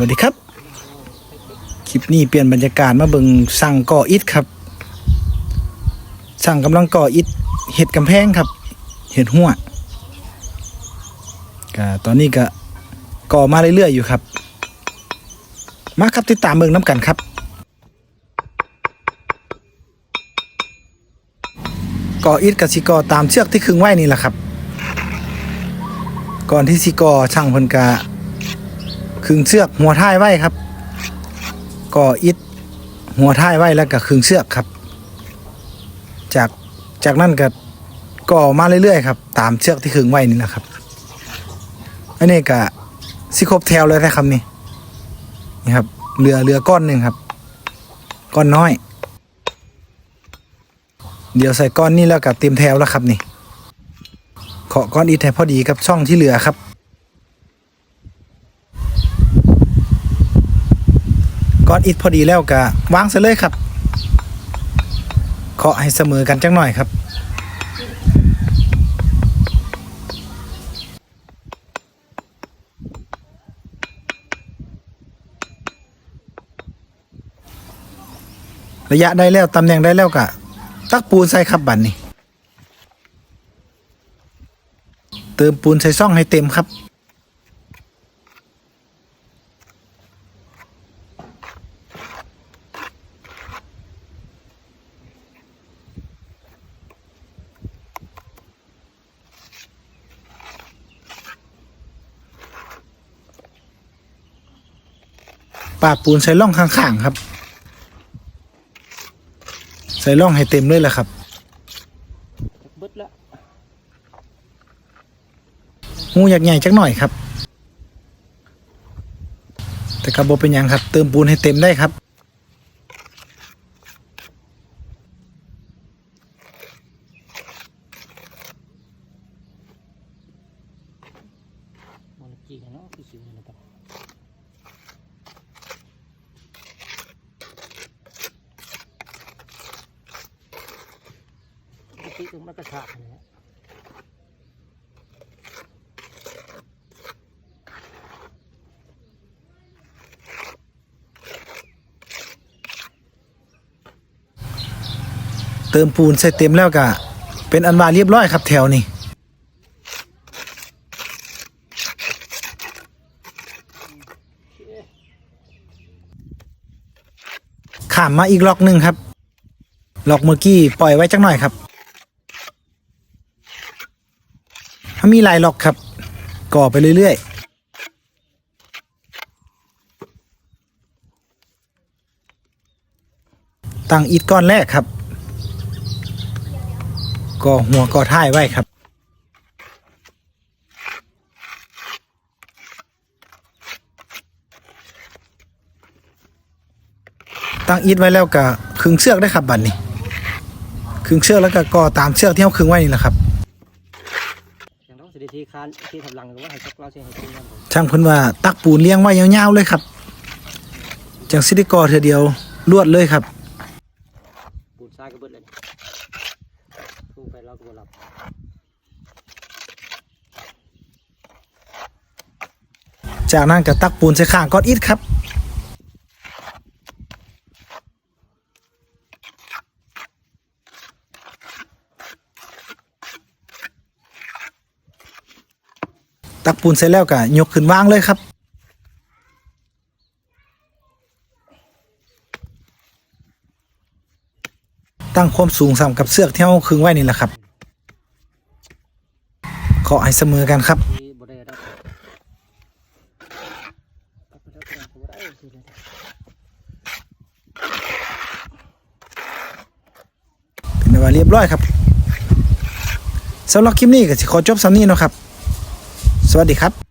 วัสดีครับ คลิปนี้เปลี่ยนบรรยากาศมาเบิงสั่งก่ออิฐครับ สั่งกำลังก่ออิฐเห็ดกำแพงครับ เห็ดหัวก็ตอนนี้ก็ก่อมาเรื่อยๆอยู่ครับ มาครับติดตามเบิงน้ำกันครับ ก่ออิฐกับสิก่อตามเชือกที่ขึงไว้นี่แหละครับ ก่อนที่สิก่อช่างพนกะ ขึงเชือกหัวท้ายไว้ครับก่ออิฐหัวท้ายไว้แล้วก็ขึงเชือกครับ จากจากนั้นก็ก่อมาเรื่อยๆครับ ตามเชือกที่ขึงไว้นี่แหละครับอันนี้ก็สิครบแถวเลยนะครับนี่นี่ครับเรือเรือก้อนหนึ่งครับ ก้อนน้อย เดี๋ยวใส่ก้อนนี้แล้วก็เต็มแถวแล้วครับนี่เคาก้อนอิฐให้พอดีกับช่องที่เหลือครับ ก้อนอิฐพอดีแล้วก็วางซะเลยครับเคาะให้เสมอกันจังหน่อยครับระยะได้แล้ว ตำแหน่งได้แล้วก็ตักปูนใส่ครับบันนี่ เติมปูนใส่ซ่องให้เต็มครับ ปาดปูนใส่ร่องข้างๆครับ ใส่ร่องให้เต็มเลยแหละครับเบิดละหูอยากใหญ่จักหน่อยครับ แต่กระบอกเป็นหยังครับ เติมปูนให้เต็มได้ครับมันจีกันเนาะคือสิวนี่ครับ ติตรงมันกระชากนี่แหละเติมปูนใส่เต็มแล้วก็เป็นอันว่าเรียบร้อยครับแถวนี้ข้ามมาอีกล็อกหนึ่งครับ ล็อกเมื่อกี้ปล่อยไว้จักหน่อยครับถ้า มีหลายล็อกครับ ก่อไปเรื่อยๆตั้งอิฐก้อนแรกครับก่อหัวก่อท้ายไว้ครับ ตั้งอิฐไว้แล้วก็ขึงเชือกได้ครับบัดนี้ขึงเชือกแล้วก็ก่อตามเชือกที่เขาขึงไว้นี่แหละครับ อย่างเราสิได้ ทีคานที่ทำหลังหรือว่าให้สักเราสิให้ทีนั่นผมช่างเพิ่นว่าตักปูนเลี้ยงไว้ยาวๆเลยครับ จังสิได้ก่อเธอเดียวลวดเลยครับ ปูนทรายก็เบิดเลยทุ่งไปเราก็บ่หลับจากนั้นก็ตักปูนใส่ข้างก้อนอิฐครับ ตักปูนเสร็จแล้วก็ยกขึ้นวางเลยครับตั้งความสูงสามกับเสือกที่เราขึงไว้นี่แหละครับเคาให้เสมอกันครับเป็นว่าเรียบร้อยครับสำหรับคลิปนี้ก็ขอจบสำนี้นะครับ วัสดีครับ